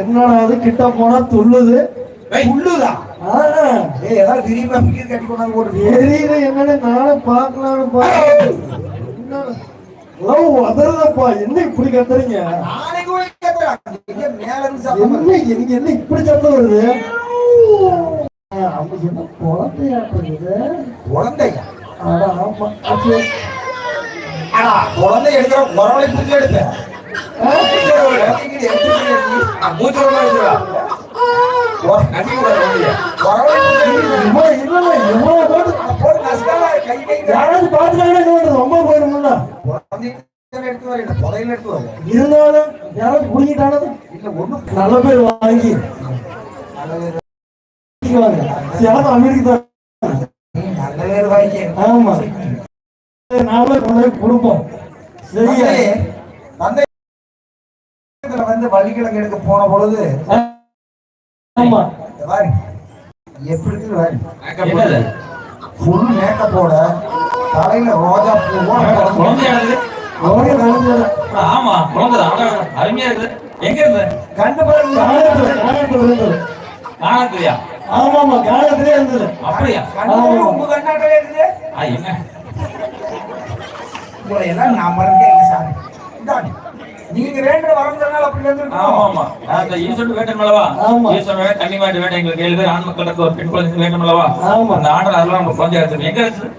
என்னடா அது கிட்ட போனா துள்ளுது. உள்ளுதா ஆ, ஏய் ஏதாவது திடீர்னு பிடிக்க கட்டி கொண்டாந்து போட்டு தெரியல என்னன்னு நானும் பார்க்கலாம்னு பார்த்தேன் அதறதப்பா என்ன இப்படி கத்துறீங்க? நாளைக்கு கூட கேட்கறா இங்க மேல இருந்து சத்தம். என்ன எனக்கு என்ன இப்படி சத்தம் வருது? அவங்க என்ன குழந்தையாட்டுறது குழந்தையா? அட ஆமா. குழந்தை எடுக்கிற குரவளை பிடிச்சி எடுத்த போட்டு யாராவது இருந்தாலும் யாராவது புடிங்கிட்டானது நல்ல பேர் வாங்கி. சேலம் அமெரிக்கா தான் ஆமா நாமளே கொண்டு போய் சரியா வந்து வள்ளிக்கிழங்கு எடுக்க போன பொழுது எப்படி இருக்குது பாரு. என்னது? full makeup ஓட தலையில ரோஜா பூவோட. ஆமா அருமையா இருக்குது. எங்க இருந்து? கண்டு பாருங்க. இருந்தது காணத்தியா ஆமா ஆமா காலத்திலே இருந்தது. அப்படியா? உங்க கண்ணாட்டலே இருக்குது. ஆ, என்ன? உங்களை எல்லாம் நான் மறந்தேன் சார். நீங்க அப்படி ஆமா ஆமா. அந்த ஈஸ்வரன் வேட்டம் அல்லவா மாட்டு எங்களுக்கு ஏழு பேர் ஆண் மக்களுக்கு ஒரு பெண் குழந்தை வேட்டம் அல்லவா ஆமா. அந்த அதெல்லாம் நம்ம குழந்தை எடுத்து எங்க எடுத்தீங்க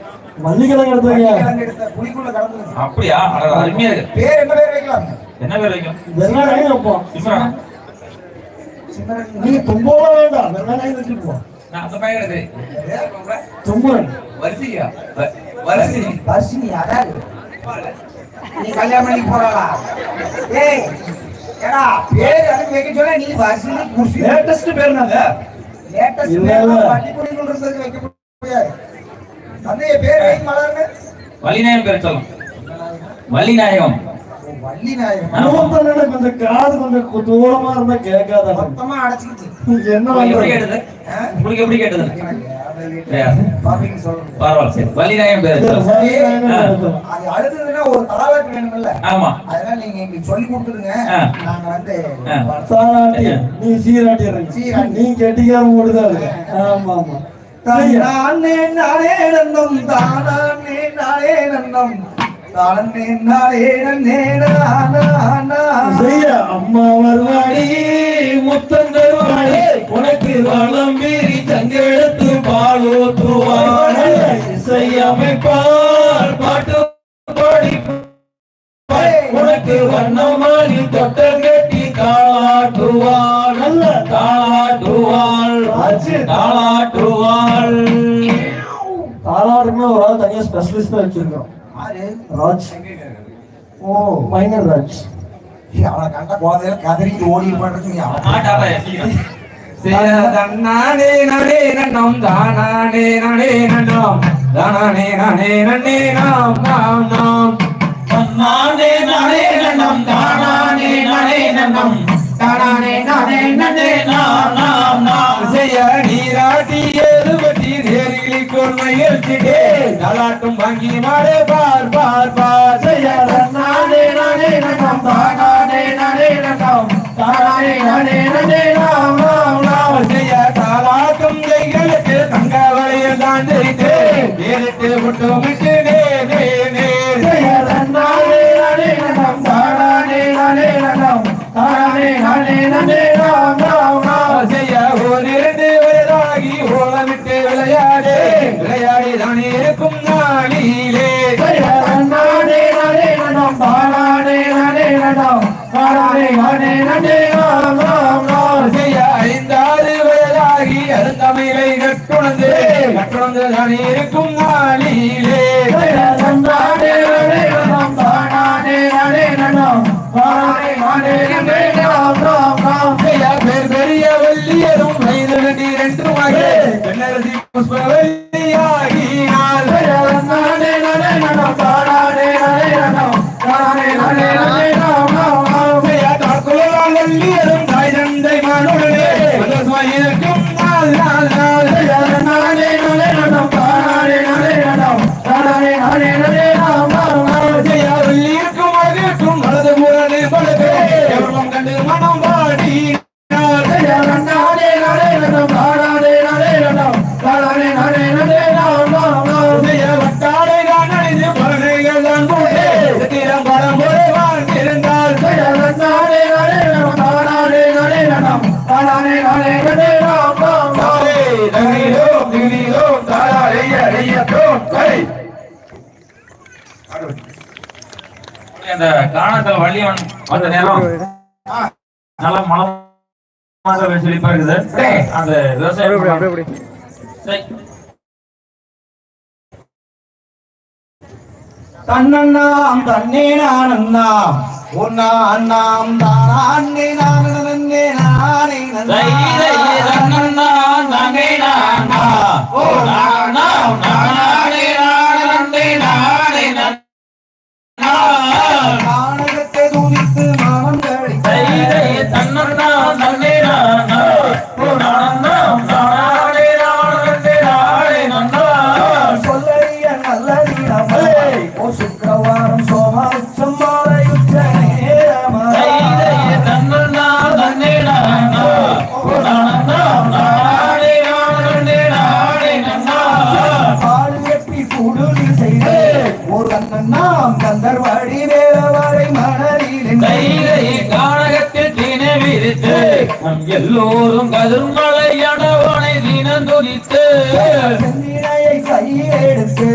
அப்படியா? அட, அருமையா இருக்கு. பேர் என்ன பேர் வைக்கலாம்? என்ன பேர் வைப்போம். சிம்ரனா. நீ தும்போல வேண்டாம். நான் அந்த பையன் வரிசையா? வரிசை. பர்சினி யாராரு நீ கல்யாணம் பண்ணி போறாளா ஏய் ஏடா பேர் எனக்கு வைக்க சொல்ல நீ பர்சினி குர்சி லேட்டஸ்ட் பேர் நாங்க லேட்டஸ்ட் பேர் இல்ல. பள்ளிக்குடிக்குள் இருந்ததுக்கு வைக்க முடியாது. தந்தைய பேர் வைக்க மலர்னு. வள்ளிநாயகம் பேர் சொல்லும் வள்ளிநாயகம். கொஞ்சம் காது கொஞ்சம் தூரமா இருந்தா கேட்காத மொத்தமா அடைச்சிக்கிச்சு என்ன? கேட்டது? உங்களுக்கு எப்படி கேட்டது? பரவாயில்ல சரி. பேர். அது ஒரு தாளாட்டு வேணும்ல. ஆமா. அதனால நீங்க எங்களுக்கு சொல்லி கொடுத்துருங்க. நாங்க வந்து நீ சீராட்டி. நீ கெட்டிக்கார மூடுதான். ஆமா ஆமா. தானே நானே நந்தம் தானே நானே நந்தம். தானே நானே நன்னே நானா செய்ய அம்மா வருவாடி முத்தம் தருவாடி. உனக்கு வளம் மீறி தங்கெடுத்து அமைப்பால் பாட்டு பாடி. உனக்கு வண்ணமாடி தொட்ட கட்டி காட்டுவாள். நல்ல காட்டுவாள். காட்டுவாள். தாளாடுமே ஒரு ஆள் தனியா ஸ்பெஷலிஸ்ட் வச்சிருக்கோம் ராஜ். ஓ மைனர் ராஜ். அவளை கண்ட குழந்தைகள் கதறிட்டு ஓடி பண்றதுக்கு தன்னானே நனே நன்னம் தானானே நனே நன்னம் தானானே நனே நன்னே நாம் நாம் நாம். நானே நானே நன்னம். தானானே நானே நன்னம். தானானே நானே நன்னே நாம் நாம் நாம். செய்ய நீராட்டி ஏதுபட்டி நேரில் கொள்மையில் திடே நலாட்டும் வாங்கி மாடே பார் பார் பார். செய்ய நானே நானே நன்னம். தானானே நானே நன்னம். தானானே நானே நன்னே நாம் நாம் நாம். செய்ய தாலாட்டும் கைகளுக்கு வளையல் தான் தெரிந்து நேரிட்டு விட்டு விட்டு நே நே நே. செய்ய நானே நானே நன்னம் தானானே நானே நன்னம் தானானே நானே நன்னே நாம் நாம் நாம் செய்ய প্রাণের காணத்துல வள்ளியவன் அந்த நேரம் நல்லா மனமாக செழிப்பா இருக்குது. அந்த விவசாயம். தன்னண்ணாம் தன்னே நானண்ணாம். உன்னா அண்ணாம் தானே நானே நானே தை, தை, தன்னன்னா, நங்கை நானா. ஓ, நானே, 아, நம் எல்லோரும் கதிர்மலையானவனை தினம் துதித்து செந்தினையை கையில் எடுத்து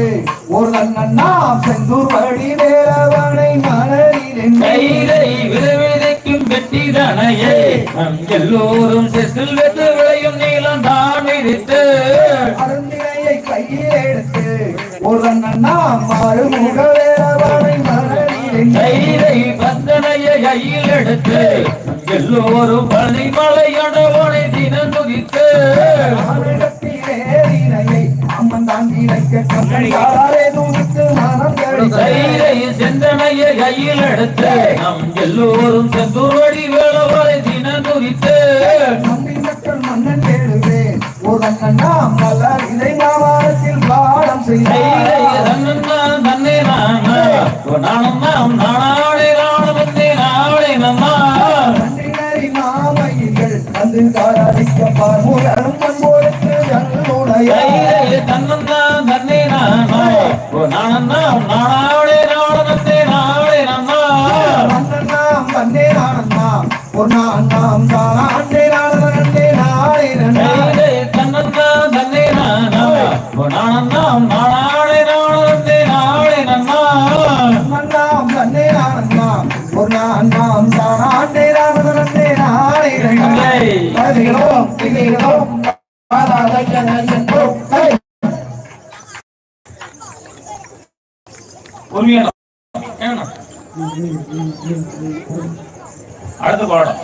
ஒரு அண்ணன் செந்தூர் வழி வேலவாடை மணலில் தைரை விதவிதைக்கும் வெற்றி தனையை. நம் எல்லோரும் செசில் வெற்று விளையும் நீளம் தான் விரித்து அருந்தினையை கையில் எடுத்து ஒரு அண்ணன் மறுமுக கையில் எடுத்து நம் எல்லோரும் பள்ளிமலையானவனை தினம் துதித்து. ஆனகத்தி வேலினையை செந்தனையை கையில் எடுத்து நம் எல்லோரும் செந்தூர்வடி வேளவரை தினம் துதித்து. மன்னன் கேளுவே ஒரு அண்ணன் மலர் இதை மாவாரத்தில் பாடம் தைரை தன்னை தன்னன்னா நானும் நாம் தான் அடுத்த பாடம்.